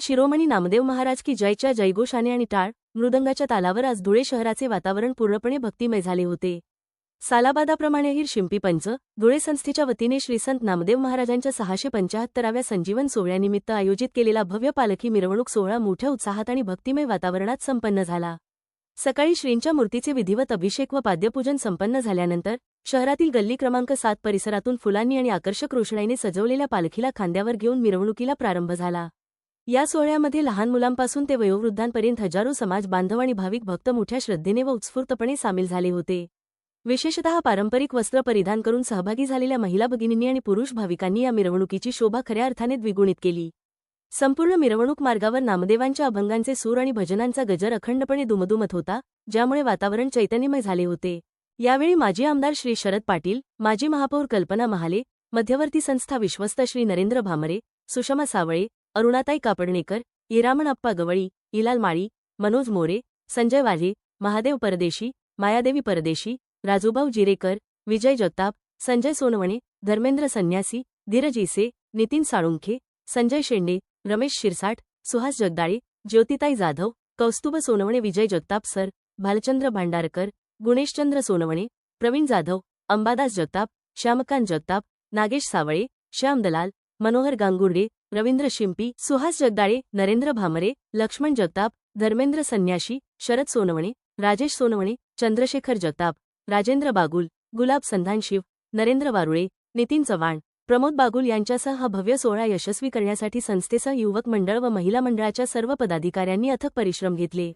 शिरोमणी नामदेव महाराज की जयच्या जयघोषाने आणि टाळ मृदंगाच्या तालावर आज धुळे शहराचे वातावरण पूर्णपणे भक्तिमय झाले होते. सालाबादाप्रमाणे हिर शिंपी पंच धुळे संस्थेच्या वतीने श्री संत नामदेव महाराजांच्या सहाशे पंचाहत्तराव्या संजीवन सोहळ्यानिमित्त आयोजित केलेला भव्य पालखी मिरवणूक सोहळा मोठ्या उत्साहात आणि भक्तिमय वातावरणात संपन्न झाला. सकाळी श्रींच्या मूर्तीचे विधिवत अभिषेक व पाद्यपूजन संपन्न झाल्यानंतर शहरातील गल्ली क्रमांक सात परिसरातून फुलांनी आणि आकर्षक रोषणाईने सजवलेल्या पालखीला खांद्यावर घेऊन मिरवणुकीला प्रारंभ झाला. या सोहळ्यामध्ये लहान मुलांपासून ते वयोवृद्धांपर्यंत हजारो समाज बांधव आणि भाविक भक्त मोठ्या श्रद्धेने व उत्स्फूर्तपणे सामील झाले होते. विशेषतः पारंपरिक वस्त्र परिधान करून सहभागी झालेल्या महिला भगिनींनी आणि पुरुष भाविकांनी या मिरवणुकीची शोभा खऱ्या अर्थाने द्विगुणित केली. संपूर्ण मिरवणूक मार्गावर नामदेवांच्या अभंगांचे सूर आणि भजनांचा गजर अखंडपणे दुमदुमत होता ज्यामुळे वातावरण चैतन्यमय झाले होते. यावेळी माजी आमदार श्री शरद पाटील माजी महापौर कल्पना महाले मध्यवर्ती संस्था विश्वस्त श्री नरेंद्र भामरे सुषमा सावळे अरुणाताई कापडणेकर इरामण अप्पा गवळी इलाल माळी मनोज मोरे संजय वाझे महादेव परदेशी मायादेवी परदेशी राजूभाऊ जिरेकर विजय जगताप संजय सोनवणे धर्मेंद्र संन्यासी धीरज इसे नितीन साळुंखे संजय शेंडे रमेश शिरसाट सुहास जगदाळे ज्योतिताई जाधव कौस्तुभ सोनवणे विजय जगताप सर भालचंद्र भांडारकर गुणेशचंद्र सोनवणे प्रवीण जाधव अंबादास जगताप श्यामकांत जगताप नागेश सावळे श्याम दलाल मनोहर गांगुर्डे रवींद्र शिंपी सुहास जगदाळे नरेंद्र भामरे लक्ष्मण जगताप धर्मेंद्र संन्याशी शरद सोनवणे राजेश सोनवणे चंद्रशेखर जगताप राजेंद्र बागुल गुलाब संधानशिव नरेंद्र वारुळे नितीन चव्हाण प्रमोद बागुल यांच्यासह हा भव्य सोहळा यशस्वी करण्यासाठी संस्थेसह युवक मंडळ व महिला मंडळाच्या सर्व पदाधिकाऱ्यांनी अथक परिश्रम घेतले.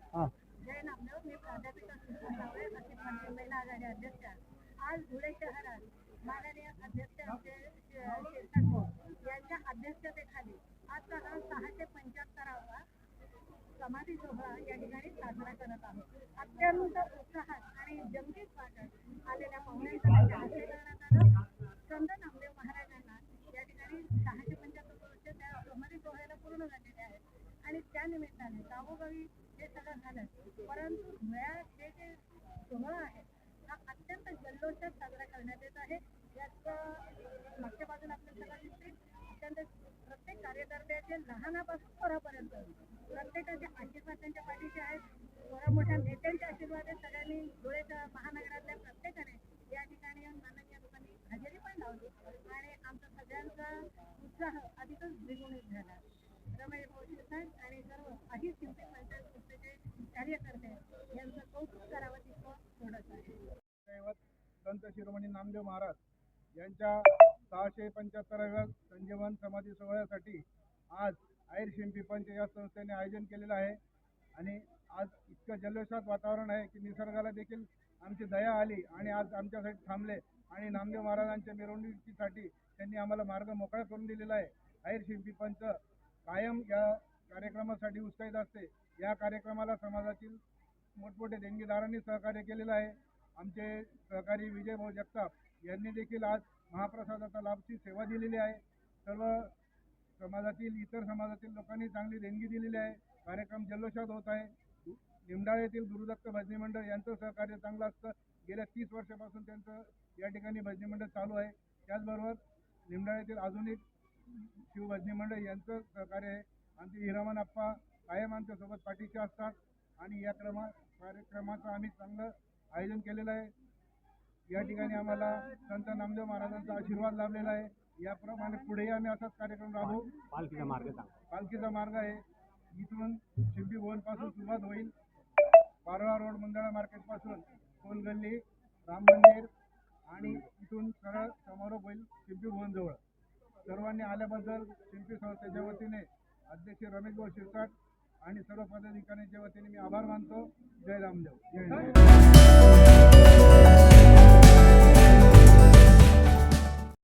आज धुळे शहरात माननीय अध्यक्ष अध्यक्षतेखाली आज हा सहाशे पंच्याहत्तरावा समाधी सोहळा या ठिकाणी साजरा करत आहोत. अत्यंत उत्साहात आणि जंगीत वाटत आलेल्या पाहुण्यांचा हस्ते करण्यात आलं संत नामदेव महाराजांना या ठिकाणी सहाशे पंच्याहत्तर वर्ष त्या समाधी सोहळ्याला पूर्ण झालेले आहेत. आणि त्या निमित्ताने गावोगावी हे सगळं झालं. परंतु धुळ्यात हे जे सोहळा आहे हा अत्यंत जल्लोषात साजरा करण्यात येत आहे. याचं मागच्या बाजूला आपल्याला सगळं दिसते अत्यंत प्रत्येक कार्यकर्त्याचे लहानापासून थोरापर्यंत प्रत्येकाचे आशीर्वाद त्यांच्या पाठीचे आहेत. थोड्या मोठ्या नेत्यांचे आशीर्वाद आहेत. सगळ्यांनी धुळेच्या महानगरातल्या प्रत्येकाने या ठिकाणी येऊन माननीय लोकांनी हजेरी पण लावली आणि आमचा सगळ्यांचा उत्साह अधिकच द्विगुणित झाला. रमेश भाऊ साहेब आणि सर्व अहिर शिंपे पंचायत संस्थेचे कार्यकर्ते यांचं कौतुक करावं तितकं थोडंसं आहे. संत शिरोमणी नामदेव महाराज. यांच्या सहाशे पंच्याहत्तराव्या संजीवन समाधी सोहळ्यासाठी आज आयर शिंपी पंच या संस्थेने आयोजन केलेलं आहे. आणि आज इतकं जल्लोषात वातावरण आहे की निसर्गाला देखील आमची दया आली आणि आज आमच्यासाठी थांबले आणि नामदेव महाराजांच्या मिरवणुकीसाठी त्यांनी आम्हाला मार्ग मोकळा करून दिलेला आहे. आयर शिंपी पंच कायम या कार्यक्रमासाठी उत्साहित असते. या कार्यक्रमाला समाजातील मोठमोठे देणगीदारांनी सहकार्य केलेलं आहे. आमचे सहकारी विजय भाऊ जगताप यांनी देखील आज महाप्रसादाचा लाभची सेवा दिलेली आहे. सर्व समाजातील इतर समाजातील लोकांनी चांगली देणगी दिलेली आहे. कार्यक्रम जल्लोषात होत आहे. निमडाळ येथील गुरुदत्त भजनी मंडळ यांचं सहकार्य चांगलं असतं. गेल्या तीस वर्षापासून त्यांचं या ठिकाणी भजनी मंडळ चालू आहे. त्याचबरोबर निमडाळ येथील एक शिवभजनी मंडळ यांचं सहकार्य आहे. आमचे हिरामन आप्पा कायम आमच्यासोबत पाठीचे असतात. आणि या क्रमा कार्यक्रमाचं आम्ही चांगलं आयोजन केलेलं आहे. या ठिकाणी आम्हाला संत नामदेव महाराजांचा आशीर्वाद लाभलेला आहे. याप्रमाणे पुढेही आम्ही असाच कार्यक्रम राबवू. पालखीचा मार्ग सांग. पालखीचा मार्ग आहे. इथून शिंपी भवनपासून सुरुवात होईल. पारोळा रोड मंदळा मार्केटपासून कोलगल्ली राम मंदिर आणि इथून सरळ समारोप होईल शिंपी भवनजवळ. सर्वांनी आल्याबद्दल शिंपी संस्थेच्या वतीने अध्यक्ष रमेश भाऊ शिरसाट आणि सर्व पदाधिकाऱ्यांच्या वतीने मी आभार मानतो. जय रामदेव. जय.